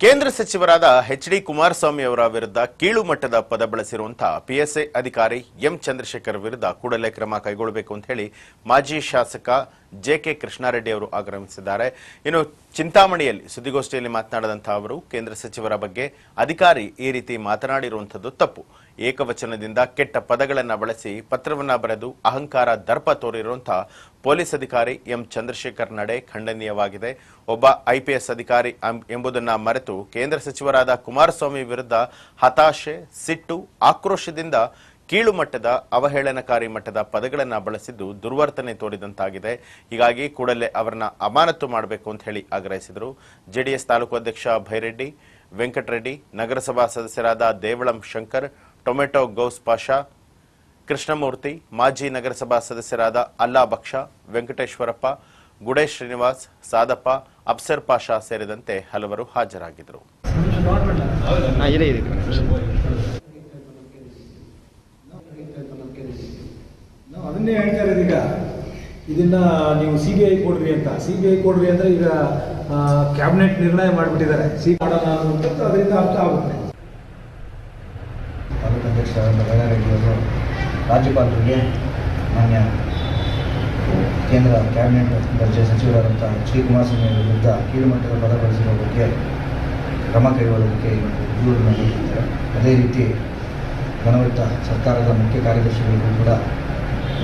ಕೇಂದ್ರ ಸಚಿವರಾದ H D Kumaraswamy ಅವರ ವಿರುದ್ಧ ಕೀಳು ಮಟ್ಟದ ಪದ ಬಳಸಿರುವಂತಹ ಪಿಎಸ್ಐ ಅಧಿಕಾರಿ ಎಂ ಚಂದ್ರಶೇಖರ್ ವಿರುದ್ಧ ಕೂಡಲೇ ಕ್ರಮ ಕೈಗೊಳ್ಳಬೇಕು ಅಂತ ಹೇಳಿ ಮಾಜಿ ಶಾಸಕ ಜೆಕೆ ಕೃಷ್ಣಾರೆಡ್ಡಿ ಅವರು ಆಗ್ರಹಿಸಿದ್ದಾರೆ ಇನ್ನು ಚಿಂತಾಮಣಿಯಲ್ಲಿ ಸುದ್ದಿಗೋಷ್ಠಿಯಲ್ಲಿ ಮಾತನಾಡಿದಂತಹ ಅವರು, ಕೇಂದ್ರ ಸಚಿವರ ಬಗ್ಗೆ ಅಧಿಕಾರಿ ಈ ರೀತಿ ಮಾತನಾಡಿರುವಂಥದ್ದು ತಪ್ಪು. ಏಕವಚನದಿಂದ ಕೆಟ್ಟ ಪದಗಳನ್ನು ಬಳಸಿ ಪತ್ರವನ್ನ ಬರೆದು ಅಹಂಕಾರ ದರ್ಪ ತೋರಿರುವಂತಹ ಪೊಲೀಸ್ ಅಧಿಕಾರಿ ಎಂ ಚಂದ್ರಶೇಖರ್ ನಡೆ ಖಂಡನೀಯವಾಗಿದೆ. ಒಬ್ಬ ಐಪಿಎಸ್ ಅಧಿಕಾರಿ ಎಂಬುದನ್ನ ಮರೆತು ಕೇಂದ್ರ ಸಚಿವರಾದ ಕುಮಾರಸ್ವಾಮಿ ವಿರುದ್ಧ ಹತಾಶೆ, ಸಿಟ್ಟು, ಆಕ್ರೋಶದಿಂದ ಕೀಳು ಮಟ್ಟದ, ಅವಹೇಳನಕಾರಿ ಮಟ್ಟದ ಪದಗಳನ್ನ ಬಳಸಿದ್ದು ದುರ್ವರ್ತನೆ ತೋರಿದಂತಾಗಿದೆ. ಹೀಗಾಗಿ ಕೂಡಲೇ ಅವರನ್ನ ಅಮಾನತು ಮಾಡಬೇಕು ಅಂತ ಹೇಳಿ ಆಗ್ರಹಿಸಿದರು. ಜೆಡಿಎಸ್ ತಾಲೂಕು ಅಧ್ಯಕ್ಷ ಭೈರೆಡ್ಡಿ, ವೆಂಕಟರೆಡ್ಡಿ, ನಗರಸಭಾ ಸದಸ್ಯರಾದ ದೇವಳಂ ಶಂಕರ್, ಟೊಮೆಟೊ ಗೌಸ್ ಪಾಷಾ, ಕೃಷ್ಣಮೂರ್ತಿ, ಮಾಜಿ ನಗರಸಭಾ ಸದಸ್ಯರಾದ ಅಲ್ಲಾ ಬಕ್ಷ, ವೆಂಕಟೇಶ್ವರಪ್ಪ ಗುಡೇಶ್ ಶ್ರೀನಿವಾಸ್, ಸಾದಪ್ಪ ಅಫ್ಸರ್ ಪಾಷಾ ಸೇರಿದಂತೆ ಹಲವರು ಹಾಜರಾಗಿದ್ದರು ಹಾಂ ಇದೆ ಇದೆ ನಾವು ಅದನ್ನೇ ಹೇಳ್ತಾ ಇರೋದು ಈಗ ಇದನ್ನ ನೀವು ಸಿ ಬಿ ಐ ಕೊಡ್ರಿ ಅಂತ. ಸಿ ಬಿ ಐ ಕೊಡ್ರಿ ಅಂದ್ರೆ ಈಗ ಕ್ಯಾಬಿನೆಟ್ ನಿರ್ಣಯ ಮಾಡಿಬಿಟ್ಟಿದ್ದಾರೆ. ಸಿ ಮಾಡೋಣ ಅನ್ನುವಂಥದ್ದು ಅದರಿಂದ ಅರ್ಥ ಆಗುತ್ತೆ. ತಾಲೂಕು ಅಧ್ಯಕ್ಷ ಬಳ್ಳಾರೆಡ್ಡಿಯವರು ರಾಜ್ಯಪಾಲರಿಗೆ ಮಾನ್ಯ ಕೇಂದ್ರ ಕ್ಯಾಬಿನೆಟ್ ದರ್ಜೆ ಸಚಿವರಾದಂಥ ಎಚ್ ಡಿ ವಿರುದ್ಧ ಕೀಳುಮಟ್ಟದ ಪದ ಬಳಸಿರುವ ಬಗ್ಗೆ ಕ್ರಮ ಕೈಗೊಳ್ಳೋದಕ್ಕೆ ದೂರು ನೀಡಿದ್ದಾರೆ. ಅದೇ ರೀತಿ ಮನವಿಟ್ಟ ಸರ್ಕಾರದ ಮುಖ್ಯ ಕಾರ್ಯದರ್ಶಿಗಳಿಗೂ ಕೂಡ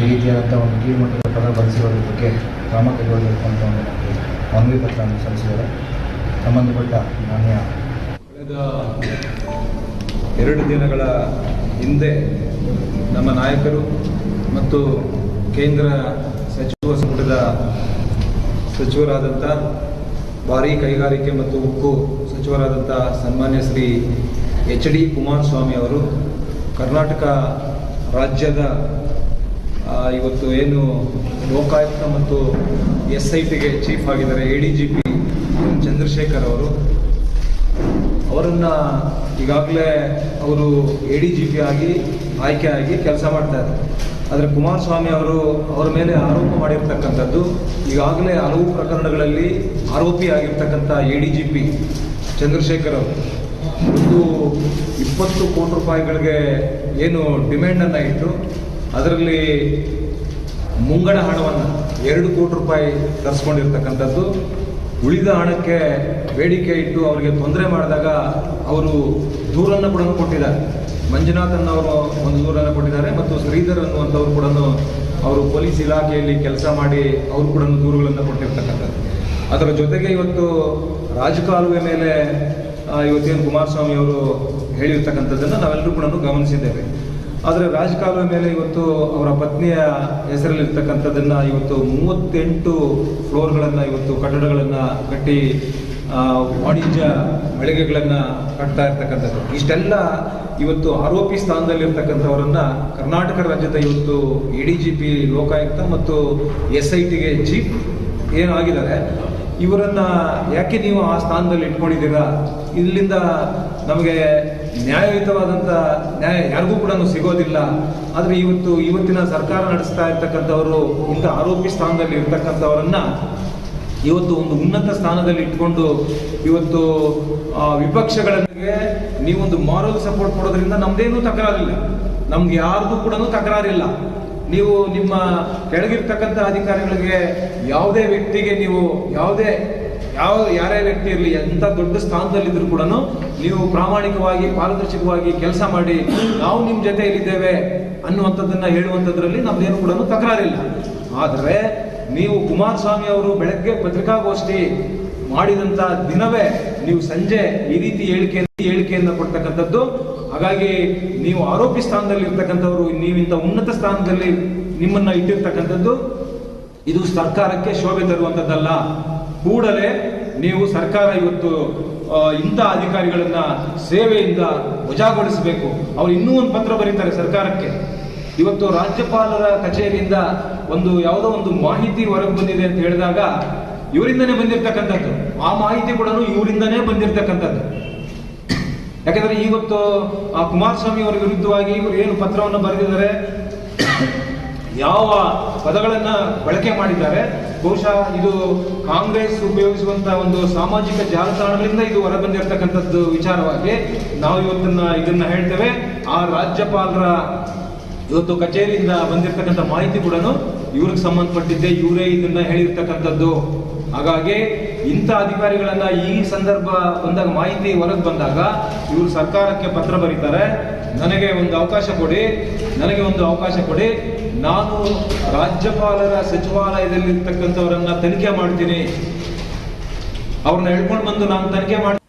ರೀತಿಯಾದಂಥ ಒಂದು ಕೀಳುಮಟ್ಟದ ಪದ ಬಳಸಿರೋದ್ರ ಬಗ್ಗೆ ಕ್ರಮ ಕೈಗೊಳ್ಳಬೇಕು ಅಂತ ಒಂದು ನಮಗೆ ಮನವಿ ಪತ್ರವನ್ನು ಸಲ್ಲಿಸಿದ್ದಾರೆ. ಸಂಬಂಧಪಟ್ಟ ಮಾನ್ಯ ಕಳೆದ ಎರಡು ದಿನಗಳ ಹಿಂದೆ ನಮ್ಮ ನಾಯಕರು ಮತ್ತು ಕೇಂದ್ರ ಸಚಿವ ಸಂಪುಟದ ಸಚಿವರಾದಂಥ ಭಾರೀ ಕೈಗಾರಿಕೆ ಮತ್ತು ಉಕ್ಕು ಸಚಿವರಾದಂಥ ಸನ್ಮಾನ್ಯ ಶ್ರೀ ಎಚ್ ಡಿ ಕುಮಾರಸ್ವಾಮಿ ಅವರು ಕರ್ನಾಟಕ ರಾಜ್ಯದ ಇವತ್ತು ಏನು ಲೋಕಾಯುಕ್ತ ಮತ್ತು ಎಸ್ ಐ ಪಿಗೆ ಚೀಫ್ ಆಗಿದ್ದಾರೆ A D G P Chandrashekar ಅವರು. ಅವರನ್ನು ಈಗಾಗಲೇ ಅವರು ಎ ಡಿ ಜಿ ಪಿ ಆಗಿ ಆಯ್ಕೆ ಆಗಿ ಕೆಲಸ ಮಾಡ್ತಾ ಇದ್ದಾರೆ. ಆದರೆ ಕುಮಾರಸ್ವಾಮಿ ಅವರು ಅವರ ಮೇಲೆ ಆರೋಪ ಮಾಡಿರ್ತಕ್ಕಂಥದ್ದು ಈಗಾಗಲೇ ಹಲವು ಪ್ರಕರಣಗಳಲ್ಲಿ ಆರೋಪಿ ಆಗಿರ್ತಕ್ಕಂಥ A D G P Chandrashekar ಅವರು. ಒಂದು ಇಪ್ಪತ್ತು ಕೋಟಿ ರೂಪಾಯಿಗಳಿಗೆ ಏನು ಡಿಮ್ಯಾಂಡನ್ನು ಇಟ್ಟು ಅದರಲ್ಲಿ ಮುಂಗಡ ಹಣವನ್ನು ಎರಡು ಕೋಟಿ ರೂಪಾಯಿ ತರಿಸ್ಕೊಂಡಿರ್ತಕ್ಕಂಥದ್ದು. ಉಳಿದ ಹಣಕ್ಕೆ ಬೇಡಿಕೆ ಇಟ್ಟು ಅವರಿಗೆ ತೊಂದರೆ ಮಾಡಿದಾಗ ಅವರು ದೂರನ್ನು ಕೂಡ ಕೊಟ್ಟಿದ್ದಾರೆ. ಮಂಜುನಾಥನ್ ಅವರು ಒಂದು ದೂರನ್ನು ಕೊಟ್ಟಿದ್ದಾರೆ ಮತ್ತು ಶ್ರೀಧರ್ ಅನ್ನುವಂಥವ್ರು ಕೂಡ ಅವರು ಪೊಲೀಸ್ ಇಲಾಖೆಯಲ್ಲಿ ಕೆಲಸ ಮಾಡಿ ಅವರು ಕೂಡ ದೂರುಗಳನ್ನು ಕೊಟ್ಟಿರ್ತಕ್ಕಂಥದ್ದು. ಅದರ ಜೊತೆಗೆ ಇವತ್ತು ರಾಜಕಾಲುವೆ ಮೇಲೆ ಇವತ್ತೇನು ಕುಮಾರಸ್ವಾಮಿ ಅವರು ಹೇಳಿರ್ತಕ್ಕಂಥದ್ದನ್ನು ನಾವೆಲ್ಲರೂ ಕೂಡ ಗಮನಿಸಿದ್ದೇವೆ. ಆದರೆ ರಾಜಕಾಲುವೆ ಮೇಲೆ ಇವತ್ತು ಅವರ ಪತ್ನಿಯ ಹೆಸರಲ್ಲಿರ್ತಕ್ಕಂಥದ್ದನ್ನು ಇವತ್ತು ಮೂವತ್ತೆಂಟು ಫ್ಲೋರ್ಗಳನ್ನು ಇವತ್ತು ಕಟ್ಟಡಗಳನ್ನು ಕಟ್ಟಿ ವಾಣಿಜ್ಯ ಮಳಿಗೆಗಳನ್ನು ಕಟ್ತಾ ಇರ್ತಕ್ಕಂಥದ್ದು. ಇಷ್ಟೆಲ್ಲ ಇವತ್ತು ಆರೋಪಿ ಸ್ಥಾನದಲ್ಲಿರ್ತಕ್ಕಂಥವರನ್ನ ಕರ್ನಾಟಕ ರಾಜ್ಯದ ಇವತ್ತು A D G P Lokayukta ಮತ್ತು ಎಸ್ ಐ ಟಿಗೆ ಚೀಫ್ ಏನಾಗಿದ್ದಾರೆ, ಇವರನ್ನ ಯಾಕೆ ನೀವು ಆ ಸ್ಥಾನದಲ್ಲಿ ಇಟ್ಕೊಂಡಿದ್ದೀರಾ? ಇಲ್ಲಿಂದ ನಮಗೆ ನ್ಯಾಯಯುತವಾದಂಥ ನ್ಯಾಯ ಯಾರಿಗೂ ಕೂಡ ಸಿಗೋದಿಲ್ಲ. ಆದರೆ ಇವತ್ತು ಇವತ್ತಿನ ಸರ್ಕಾರ ನಡೆಸ್ತಾ ಇರ್ತಕ್ಕಂಥವರು, ಇಂಥ ಆರೋಪಿ ಸ್ಥಾನದಲ್ಲಿ ಇರ್ತಕ್ಕಂಥವರನ್ನ ಇವತ್ತು ಒಂದು ಉನ್ನತ ಸ್ಥಾನದಲ್ಲಿ ಇಟ್ಕೊಂಡು ಇವತ್ತು ವಿಪಕ್ಷಗಳಿಗೆ ನೀವೊಂದು ಮಾರಲ್ ಸಪೋರ್ಟ್ ಕೊಡೋದ್ರಿಂದ ನಮ್ದೇನೂ ತಕರಾರಿಲ್ಲ. ನಮ್ಗೆ ಯಾರ್ದು ಕೂಡ ತಕರಾರಿಲ್ಲ. ನೀವು ನಿಮ್ಮ ಕೆಳಗಿರ್ತಕ್ಕಂಥ ಅಧಿಕಾರಿಗಳಿಗೆ ಯಾವುದೇ ವ್ಯಕ್ತಿಗೆ ನೀವು ಯಾವುದೇ ಯಾವ ಯಾರೇ ವ್ಯಕ್ತಿ ಇರಲಿ, ಎಂಥ ದೊಡ್ಡ ಸ್ಥಾನದಲ್ಲಿದ್ದರೂ ಕೂಡ ನೀವು ಪ್ರಾಮಾಣಿಕವಾಗಿ, ಪಾರದರ್ಶಕವಾಗಿ ಕೆಲಸ ಮಾಡಿ, ನಾವು ನಿಮ್ಮ ಜೊತೆಯಲ್ಲಿದ್ದೇವೆ ಅನ್ನುವಂಥದ್ದನ್ನು ಹೇಳುವಂಥದ್ರಲ್ಲಿ ನಮ್ದೇನು ಕೂಡ ತಕರಾರಿಲ್ಲ. ಆದರೆ ನೀವು ಕುಮಾರಸ್ವಾಮಿ ಅವರು ಬೆಳಗ್ಗೆ ಪತ್ರಿಕಾಗೋಷ್ಠಿ ಮಾಡಿದಂಥ ದಿನವೇ ನೀವು ಸಂಜೆ ಈ ರೀತಿ ಹೇಳಿಕೆ ಹೇಳಿಕೆಯನ್ನು ಕೊಡ್ತಕ್ಕಂಥದ್ದು. ಹಾಗಾಗಿ ನೀವು ಆರೋಪಿ ಸ್ಥಾನದಲ್ಲಿ ಇರ್ತಕ್ಕಂಥವ್ರು ನೀವಿಂತ ಉನ್ನತ ಸ್ಥಾನದಲ್ಲಿ ನಿಮ್ಮನ್ನ ಇಟ್ಟಿರ್ತಕ್ಕಂಥದ್ದು, ಇದು ಸರ್ಕಾರಕ್ಕೆ ಶೋಭೆ ತರುವಂಥದ್ದಲ್ಲ. ಕೂಡಲೇ ನೀವು ಸರ್ಕಾರ ಇವತ್ತು ಇಂಥ ಅಧಿಕಾರಿಗಳನ್ನ ಸೇವೆಯಿಂದ ವಜಾಗೊಳಿಸಬೇಕು ಅವ್ರು ಇನ್ನೂ ಒಂದು ಪತ್ರ ಬರೀತಾರೆ ಸರ್ಕಾರಕ್ಕೆ. ಇವತ್ತು ರಾಜ್ಯಪಾಲರ ಕಚೇರಿಯಿಂದ ಒಂದು ಯಾವುದೋ ಒಂದು ಮಾಹಿತಿ ಹೊರಗೆ ಬಂದಿದೆ ಅಂತ ಹೇಳಿದಾಗ ಇವರಿಂದನೇ ಬಂದಿರತಕ್ಕಂಥದ್ದು. ಆ ಮಾಹಿತಿ ಕೂಡ ಇವರಿಂದನೇ ಬಂದಿರತಕ್ಕಂಥದ್ದು. ಯಾಕಂದ್ರೆ ಇವತ್ತು ಆ ಕುಮಾರಸ್ವಾಮಿ ಅವರ ವಿರುದ್ಧವಾಗಿ ಇವರು ಏನು ಪತ್ರವನ್ನು ಬರೆದಿದ್ದಾರೆ ಯಾವ ಪದಗಳನ್ನ ಬಳಕೆ ಮಾಡಿದ್ದಾರೆ, ಬಹುಶಃ ಇದು ಕಾಂಗ್ರೆಸ್ ಉಪಯೋಗಿಸುವಂತಹ ಒಂದು ಸಾಮಾಜಿಕ ಜಾಲತಾಣಗಳಿಂದ ಇದು ಹೊರಬಂದಿರತಕ್ಕಂಥದ್ದು ವಿಚಾರವಾಗಿ ನಾವು ಇವತ್ತನ್ನ ಇದನ್ನ ಹೇಳ್ತೇವೆ. ಆ ರಾಜ್ಯಪಾಲರ ಇವತ್ತು ಕಚೇರಿಯಿಂದ ಬಂದಿರತಕ್ಕಂಥ ಮಾಹಿತಿ ಕೂಡ ಇವ್ರಿಗೆ ಸಂಬಂಧಪಟ್ಟಿದ್ದೆ ಇವರೇ ಇದನ್ನ ಹೇಳಿರ್ತಕ್ಕಂಥದ್ದು. ಹಾಗಾಗಿ ಇಂಥ ಅಧಿಕಾರಿಗಳನ್ನ ಈ ಸಂದರ್ಭ ಬಂದಾಗ, ಮಾಹಿತಿ ಹೊರಗೆ ಬಂದಾಗ ಇವರು ಸರ್ಕಾರಕ್ಕೆ ಪತ್ರ ಬರೀತಾರೆ. ನನಗೆ ಒಂದು ಅವಕಾಶ ಕೊಡಿ, ನನಗೆ ಒಂದು ಅವಕಾಶ ಕೊಡಿ. ನಾನು ರಾಜ್ಯಪಾಲರ ಸಚಿವಾಲಯದಲ್ಲಿ ಇರ್ತಕ್ಕಂಥವರನ್ನ ತನಿಖೆ ಮಾಡ್ತೀನಿ. ಅವ್ರನ್ನ ಹೇಳ್ಕೊಂಡು ಬಂದು ನಾನು ತನಿಖೆ ಮಾಡಿ